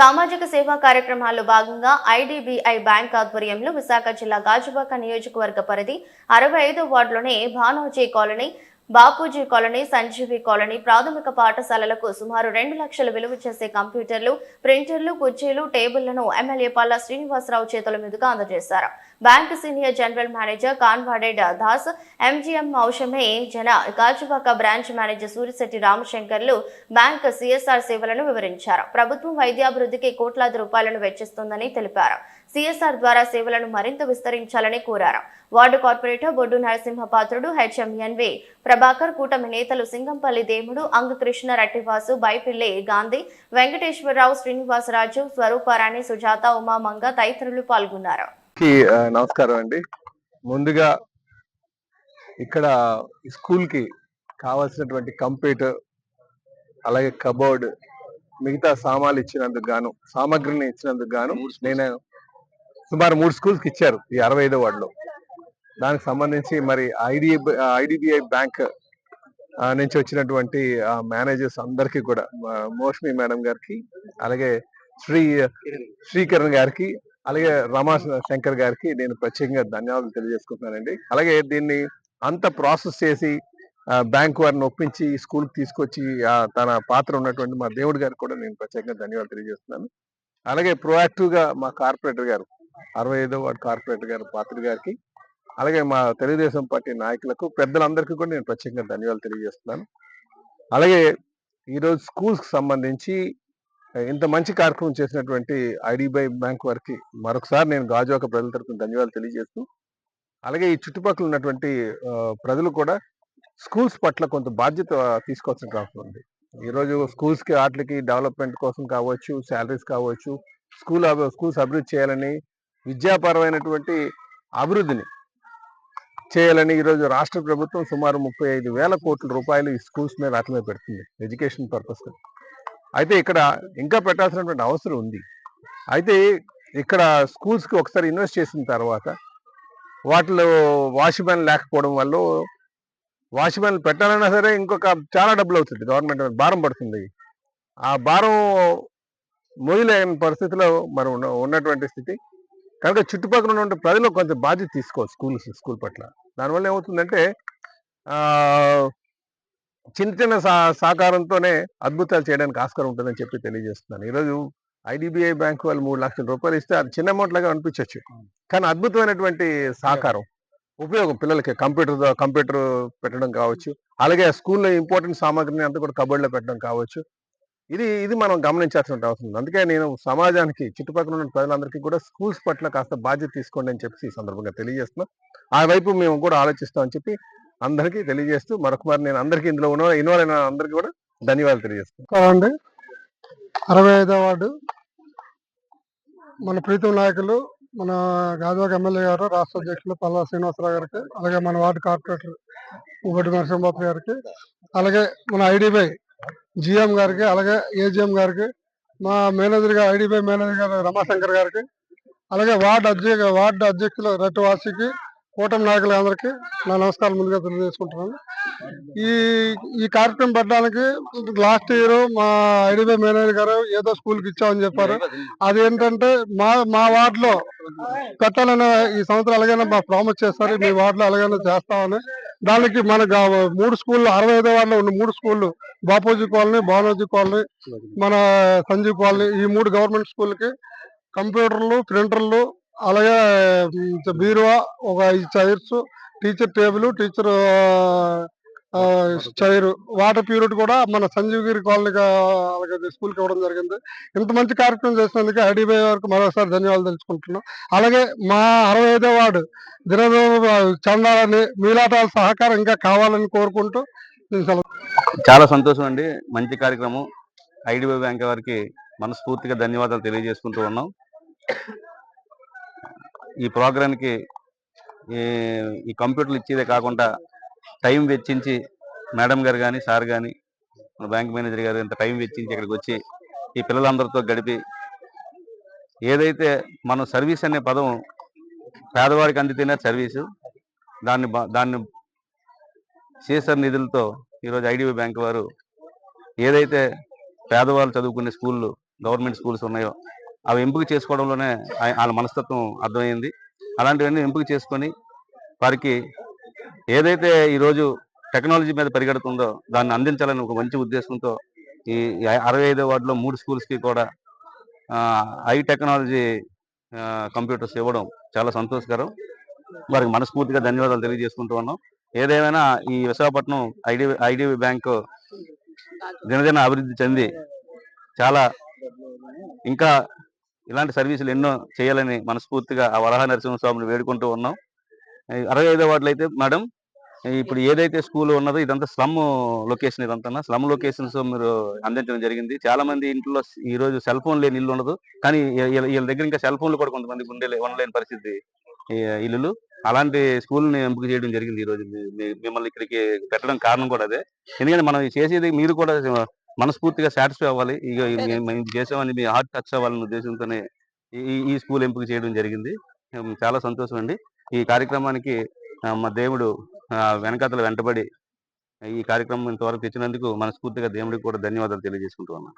సామాజిక సేవా కార్యక్రమాల్లో భాగంగా ఐడిబిఐ బ్యాంక్ ఆధ్వర్యంలో విశాఖ జిల్లా గాజువాక నియోజకవర్గ పరిధి అరవై ఐదో వార్డులోని Bhanoji colony Bapuji colony Sanjeevi colony ప్రాథమిక పాఠశాలలకు సుమారు రెండు లక్షల విలువ చేసే కంప్యూటర్లు ప్రింటర్లు కుర్చీలు టేబుళ్ళను ఎమ్మెల్యే పల్లా శ్రీనివాసరావు చేతుల మీదుగా అందజేశారు. బ్యాంకు సీనియర్ జనరల్ మేనేజర్ కాన్వాడెడ్ దాస్ ఎంజీఎం ఔషమే జన గాజువాక బ్రాంచ్ మేనేజర్ సూరిశెట్టి రామశంకర్లు బ్యాంక్ సిఎస్ఆర్ సేవలను వివరించారు. ప్రభుత్వం వైద్యాభివృద్ధికి కోట్లాది రూపాయలను వెచ్చిస్తుందని తెలిపారు. సిఎస్ఆర్ ద్వారా సేవలను మరింత విస్తరించాలని కోరారు. Ward corporator Boddu Narasimhapatrudu HMNV Prabhakar కూటమి నేతలు సింగంపల్లి దేముడు అంగకృష్ణ రట్టివాసు బైపిల్లి గాంధీ వెంకటేశ్వరరావు శ్రీనివాసరాజు స్వరూపారాణి సుజాత ఉమామంగ తదితరులు పాల్గొన్నారు. నమస్కారం అండి. ముందుగా ఇక్కడ స్కూల్కి కావాల్సినటువంటి కంప్యూటర్ అలాగే కబోర్డ్ మిగతా సామాన్లు ఇచ్చినందుకు గాను సామాగ్రిని ఇచ్చినందుకు గాను నేను సుమారు మూడు స్కూల్స్కి ఇచ్చారు ఈ అరవై ఐదో వార్డులో. దానికి సంబంధించి మరి ఐడి ఐడిబిఐ బ్యాంక్ నుంచి వచ్చినటువంటి మేనేజర్స్ అందరికీ కూడా మోష్మి మేడం గారికి అలాగే శ్రీ శ్రీకరణ్ గారికి అలాగే రమా శంకర్ గారికి నేను ప్రత్యేకంగా ధన్యవాదాలు తెలియజేసుకుంటున్నానండి. అలాగే దీన్ని అంత ప్రాసెస్ చేసి బ్యాంక్ వారిని ఒప్పించి స్కూల్ తీసుకొచ్చి తన పాత్ర ఉన్నటువంటి మా దేవుడి గారికి కూడా నేను ప్రత్యేకంగా ధన్యవాదాలు తెలియజేస్తున్నాను. అలాగే ప్రోయాక్టివ్గా గా మా కార్పొరేటర్ గారు అరవై ఐదో వార్డు కార్పొరేటర్ గారు పాత్ర గారికి అలాగే మా తెలుగుదేశం పార్టీ నాయకులకు పెద్దలందరికీ కూడా నేను ప్రత్యేకంగా ధన్యవాదాలు తెలియజేస్తున్నాను. అలాగే ఈరోజు స్కూల్స్కి సంబంధించి ఇంత మంచి కార్యక్రమం చేసినటువంటి ఐడిబై బ్యాంక్ వారికి మరొకసారి నేను గాజువాక ప్రజల తరపున ధన్యవాదాలు తెలియజేస్తూ అలాగే ఈ చుట్టుపక్కల ఉన్నటువంటి ప్రజలు కూడా స్కూల్స్ పట్ల కొంత బాధ్యత తీసుకోవాల్సిన అవసరం ఉంది. ఈరోజు స్కూల్స్కి వాటికి డెవలప్మెంట్ కోసం కావచ్చు శాలరీస్ కావచ్చు స్కూల్ స్కూల్స్ అభివృద్ధి చేయాలని విద్యాపరమైనటువంటి అభివృద్ధిని చేయాలని ఈరోజు రాష్ట్ర ప్రభుత్వం సుమారు ముప్పై ఐదు వేల కోట్ల రూపాయలు ఈ స్కూల్స్ మీద వాటి మీద పెడుతుంది ఎడ్యుకేషన్ పర్పస్ అయితే ఇక్కడ ఇంకా పెట్టాల్సినటువంటి అవసరం ఉంది. అయితే ఇక్కడ స్కూల్స్కి ఒకసారి ఇన్వెస్ట్ చేసిన తర్వాత వాటిలో వాచ్మెన్ లేకపోవడం వల్ల వాచ్మెన్ పెట్టాలన్నా సరే ఇంకొక చాలా డబ్బులు అవుతుంది గవర్నమెంట్ భారం పడుతుంది. ఆ భారం మొయ్యలేని పరిస్థితిలో మరి ఉన్నటువంటి స్థితి కనుక చుట్టుపక్కల ఉన్న ప్రజలు కొంచెం బాధ్యత తీసుకోవాలి స్కూల్స్ స్కూల్ పట్ల. దానివల్ల ఏమవుతుందంటే ఆ చిన్న చిన్న సా సహకారంతోనే అద్భుతాలు చేయడానికి ఆస్కారం ఉంటుందని చెప్పి తెలియజేస్తున్నాను. ఈరోజు ఐడిబిఐ బ్యాంకు వాళ్ళు మూడు లక్షల రూపాయలు ఇస్తే అది చిన్న అమౌంట్ లాగా అనిపించవచ్చు కానీ అద్భుతమైనటువంటి సహకారం ఉపయోగం పిల్లలకి కంప్యూటర్ కంప్యూటర్ పెట్టడం కావచ్చు. అలాగే స్కూల్లో ఇంపార్టెంట్ సామాగ్రిని అంతా కూడా కబోర్డ్లో పెట్టడం కావచ్చు. ఇది ఇది మనం గమనించాల్సిన అవసరం ఉంది. అందుకే నేను సమాజానికి చుట్టుపక్కల ఉన్న ప్రజలందరికీ కూడా స్కూల్స్ పట్ల కాస్త బాధ్యత తీసుకోండి అని చెప్పి ఈ సందర్భంగా తెలియజేస్తున్నాం. ఆ వైపు మేము కూడా ఆలోచిస్తామని చెప్పి అందరికీ తెలియజేస్తూ మరొకమారి నేను అందరికీ ఇందులో ఉన్న ఇన్వాల్వ్ అయిన అందరికీ కూడా ధన్యవాదాలు తెలియజేస్తున్నాను అరవై ఐదో వార్డు. మన ప్రీతం నాయకులు మన గాజువాక ఎమ్మెల్యే గారు రాష్ట్ర అధ్యక్షులు పల్లా శ్రీనివాసరావు గారికి అలాగే మన వార్డు కార్పొరేటర్ ఉగటి నరసింహబాబు గారికి అలాగే మన ఐడిబై జిఎం గారికి అలాగే ఏజిఎం గారికి మా మేనేజర్ గారు ఐడిబిఐ మేనేజర్ గారు రమాశంకర్ గారికి అలాగే వార్డు అధ్యక్ష వార్డు అధ్యక్షులు రెట్టు వాసికి కూటమి నాయకులందరికీ నా నమస్కారం ముందుగా తెలియజేసుకుంటున్నాను. ఈ ఈ కార్యక్రమం పెట్టడానికి లాస్ట్ ఇయర్ మా ఐడిబై మేనేజర్ గారు ఏదో స్కూల్కి ఇచ్చామని చెప్పారు. అదేంటంటే మా మా వార్డులో పెట్టాలని ఈ సంవత్సరం అలాగైనా మా ప్రామిస్ చేస్తారు మీ వార్డులో అలాగైనా చేస్తామని దానికి మన మూడు స్కూళ్ళు అరవై ఐదో వార్డులో ఉన్న మూడు స్కూళ్ళు బాపూజీ కాలనీ బానోజీ కాలనీ మన సంజీవ్ కాలనీ ఈ మూడు గవర్నమెంట్ స్కూల్కి కంప్యూటర్లు ప్రింటర్లు అలాగే బీరువా ఒక ఐదు chairs teacher table teacher chair water Pureit కూడా మన సంజీవ్ గిరి కాలనీకి అలాగే స్కూల్కి ఇవ్వడం జరిగింది. ఇంత మంచి కార్యక్రమం చేసినందుకు ఐడిబై వరకు మరోసారి ధన్యవాదాలు తెలుసుకుంటున్నాం. అలాగే మా అరవై ఐదో వార్డు చందాలని మీలాటాల సహకారం ఇంకా కావాలని కోరుకుంటూ నేను చాలా సంతోషం అండి. మంచి కార్యక్రమం. ఐడిబి బ్యాంక్ వారికి మనస్ఫూర్తిగా ధన్యవాదాలు తెలియజేసుకుంటూ ఉన్నాం. ఈ ప్రోగ్రాంకి ఈ ఈ కంప్యూటర్లు ఇచ్చేదే కాకుండా టైం వెచ్చించి మేడం గారు కానీ సార్ కానీ మన బ్యాంక్ మేనేజర్ గారు ఇంత టైం వెచ్చించి ఇక్కడికి వచ్చి ఈ పిల్లలందరితో గడిపి ఏదైతే మనం సర్వీస్ అనే పదం పేదవాడికి అందితేనే సర్వీసు దాన్ని దాన్ని సిఎస్ఆర్ నిధులతో ఈరోజు ఐడిబి బ్యాంక్ వారు ఏదైతే పేదవాళ్ళు చదువుకునే స్కూళ్ళు గవర్నమెంట్ స్కూల్స్ ఉన్నాయో అవి ఎంపిక చేసుకోవడంలోనే వాళ్ళ మనస్తత్వం అర్థమైంది అలాంటివన్నీ ఎంపిక చేసుకొని వారికి ఏదైతే ఈరోజు టెక్నాలజీ మీద పరిగెడుతుందో దాన్ని అందించాలని ఒక మంచి ఉద్దేశంతో ఈ అరవై ఐదో వార్డులో మూడు స్కూల్స్కి కూడా హై టెక్నాలజీ కంప్యూటర్స్ ఇవ్వడం చాలా సంతోషకరం. వారికి మనస్ఫూర్తిగా ధన్యవాదాలు తెలియజేసుకుంటూ ఉన్నాం. ఏదేమైనా ఈ విశాఖపట్నం ఐడి ఐడిబి బ్యాంకు దినదిన అభివృద్ధి చెంది చాలా ఇంకా ఇలాంటి సర్వీసులు ఎన్నో చేయాలని మనస్ఫూర్తిగా ఆ వరహ నరసింహస్వామిని వేడుకుంటూ ఉన్నాం. అరవై ఐదో వార్డులు అయితే మేడం ఇప్పుడు ఏదైతే స్కూల్ ఉన్నదో ఇదంతా స్లమ్ లొకేషన్ ఇదంతా స్లమ్ లొకేషన్స్ మీరు అందించడం జరిగింది. చాలా మంది ఇంట్లో ఈ రోజు సెల్ ఫోన్ లేని ఇల్లు ఉండదు. కానీ వీళ్ళ దగ్గర ఇంకా సెల్ ఫోన్లు కూడా కొంతమంది ఉండే ఉండలేని పరిస్థితి. ఇల్లులు. అలాంటి స్కూల్ని ఎంపిక చేయడం జరిగింది ఈ రోజు. మిమ్మల్ని ఇక్కడికి పెట్టడం కారణం కూడా అదే. ఎందుకంటే మనం చేసేది మీరు కూడా మనస్ఫూర్తిగా సాటిస్ఫై అవ్వాలి. ఇక మేము చేసామని మీ హార్ట్ టచ్ అవ్వాలనే ఉద్దేశంతోనే ఈ- ఈ ఈ స్కూల్ ఎంపిక చేయడం జరిగింది. చాలా సంతోషం అండి. ఈ కార్యక్రమానికి మా దేవుడు వెనకాతల వెంటబడి ఈ కార్యక్రమం ఇంతవరకు తెచ్చినందుకు మనస్ఫూర్తిగా దేవుడికి కూడా ధన్యవాదాలు తెలియజేసుకుంటూ ఉన్నాను.